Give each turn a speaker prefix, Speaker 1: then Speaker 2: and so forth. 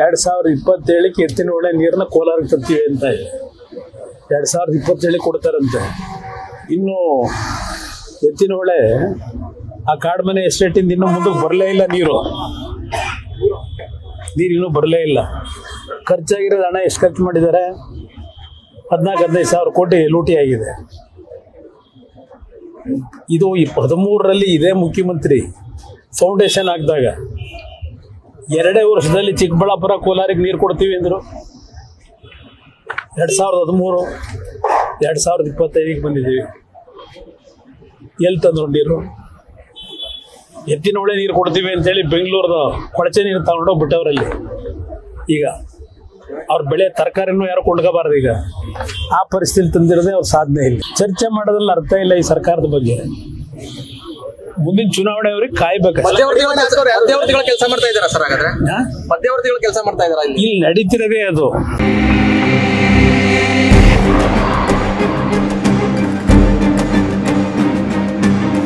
Speaker 1: ಎರಡು ಸಾವಿರದ ಇಪ್ಪತ್ತೇಳಕ್ಕೆ ಎತ್ತಿನ ಹೊಳೆ ನೀರನ್ನ ಕೋಲಾರಕ್ಕೆ ತರ್ತೀವಿ ಅಂತ ಇದೆ ಎರಡು ಸಾವಿರದ ಇಪ್ಪತ್ತೇಳಕ್ಕೆ ಕೊಡ್ತಾರಂತೆ. ಇನ್ನು ಎತ್ತಿನ ಹೊಳೆ ಆ ಕಾಡ್ಮನೆ ಎಸ್ಟೇಟಿಂದ ಇನ್ನು ಮುಂದಕ್ಕೆ ಬರಲೇ ಇಲ್ಲ ನೀರು. ನೀರು ಇನ್ನೂ ಬರಲೇ ಇಲ್ಲ. ಖರ್ಚಾಗಿರೋದು ಹಣ ಎಷ್ಟು ಖರ್ಚು ಮಾಡಿದ್ದಾರೆ? ಹದಿನಾಲ್ಕು, ಹದಿನೈದು ಸಾವಿರ ಕೋಟಿ ಲೂಟಿ ಆಗಿದೆ. ಇದು ಈ ಹದಿಮೂರರಲ್ಲಿ ಇದೇ ಮುಖ್ಯಮಂತ್ರಿ ಫೌಂಡೇಶನ್ ಹಾಕಿದಾಗ ಎರಡೇ ವರ್ಷದಲ್ಲಿ ಚಿಕ್ಕಬಳ್ಳಾಪುರ ಕೋಲಾರಿಗೆ ನೀರು ಕೊಡ್ತೀವಿ ಅಂದರು. ಎರಡು ಸಾವಿರದ ಹದಿಮೂರು, ಎರಡು ಸಾವಿರದ ಇಪ್ಪತ್ತೈದಕ್ಕೆ ಬಂದಿದ್ದೀವಿ. ಎಲ್ಲಿ ತಂದ್ರು ನೀರು? ಎತ್ತಿನ ನೀರು ಕೊಡ್ತೀವಿ ಅಂತೇಳಿ ಬೆಂಗಳೂರದ ಕೊಳಚೆ ನೀರು ತಗೊಂಡೋಗಿ ಬಿಟ್ಟವರಲ್ಲಿ. ಈಗ ಅವ್ರ ಬೆಳೆ ತರಕಾರಿನೂ ಯಾರು ಕೊಂಡ್ಕೋಬಾರ್ದು ಈಗ. ಆ ಪರಿಸ್ಥಿತಿ ತಂದಿರೋದೇ ಅವ್ರ ಸಾಧನೆ ಇಲ್ಲ. ಚರ್ಚೆ ಮಾಡೋದ್ರಲ್ಲಿ ಅರ್ಥ ಇಲ್ಲ ಈ ಸರ್ಕಾರದ ಬಗ್ಗೆ. ಮುಂದಿನ ಚುನಾವಣೆಯವ್ರಿಗೆ ಕಾಯ್ಬೇಕು
Speaker 2: ಮಧ್ಯವರ್ತಿಗಳ ಮಧ್ಯವರ್ತಿಗಳ ಕೆಲಸ ಮಾಡ್ತಾ ಇದ್ದಾರ ಸರ್ ಹಾಗಾದ್ರೆ? ಮಧ್ಯವರ್ತಿಗಳ ಕೆಲಸ ಮಾಡ್ತಾ ಇದಾರ ಇಲ್ಲಿ?
Speaker 1: ಇಲ್ಲಿ ನಡೀತಿರೋದೇ ಅದು.